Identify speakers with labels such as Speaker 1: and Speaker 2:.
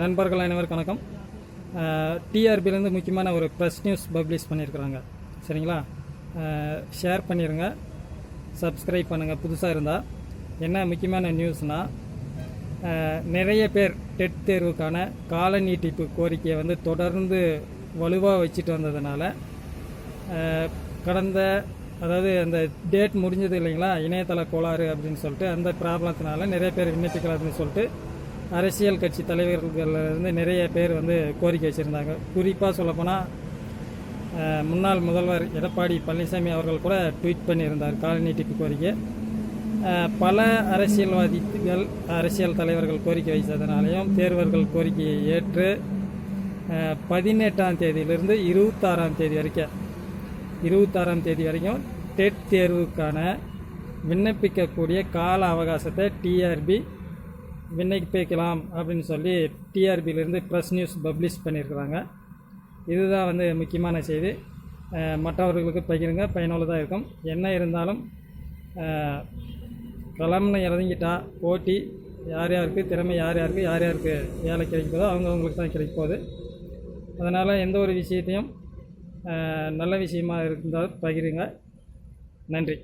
Speaker 1: நண்பர்கள் அனைவருக்கும் வணக்கம். டிஆர்பிலேருந்து முக்கியமான ஒரு ப்ரெஸ் நியூஸ் பப்ளிஷ் பண்ணியிருக்கிறாங்க சரிங்களா? ஷேர் பண்ணிடுங்க சப்ஸ்கிரைப் பண்ணுங்கள் புதுசாக இருந்தால் என்ன முக்கியமான நியூஸ்னால் நிறைய பேர் டெட் தேர்வுக்கான கால நீட்டிப்பு கோரிக்கையை வந்து தொடர்ந்து வலுவாக வச்சுட்டு வந்ததுனால கடந்த அதாவது அந்த டேட் முடிஞ்சது இல்லைங்களா? இணையதள கோளாறு அப்படின்னு சொல்லிட்டு அந்த ப்ராப்ளத்தினால நிறைய பேர் விண்ணப்பிக்கலாம்னு சொல்லிட்டு அரசியல் கட்சி தலைவர்கள்லேருந்து நிறைய பேர் வந்து கோரிக்கை வச்சுருந்தாங்க. குறிப்பாக சொல்லப்போனால் முன்னாள் முதல்வர் எடப்பாடி பழனிசாமி அவர்கள் கூட ட்வீட் பண்ணியிருந்தார் காலனி டிப்பு கோரிக்கை. பல அரசியல்வாதிகள் அரசியல் தலைவர்கள் கோரிக்கை வைத்ததனாலையும் தேர்வர்கள் கோரிக்கையை ஏற்று பதினெட்டாம் தேதியிலிருந்து இருபத்தாறாம் தேதி வரைக்கும் இருபத்தாறாம் தேதி வரைக்கும் டெட் தேர்வுக்கான விண்ணப்பிக்கக்கூடிய கால அவகாசத்தை டிஆர்பி விண்ணப்பிக்கலாம் அப்படின்னு சொல்லி டிஆர்பியிலேருந்து ப்ரெஸ் நியூஸ் பப்ளிஷ் பண்ணியிருக்கிறாங்க. இதுதான் வந்து முக்கியமான செய்தி. மற்றவர்களுக்கு பகிருங்க பயனுள்ளதாக இருக்கும். என்ன இருந்தாலும் கலம்னு களம்னு இறங்கிட்டா போட்டி யார் யாருக்கு திறமை யார் யாருக்கு யார் யாருக்கு வேலை கிடைக்குதோ அவங்கவுங்களுக்கு தான் கிடைக்க போகுது அதனால் எந்த ஒரு விஷயத்தையும் நல்ல விஷயமாக இருந்தால் பகிருங்க. நன்றி.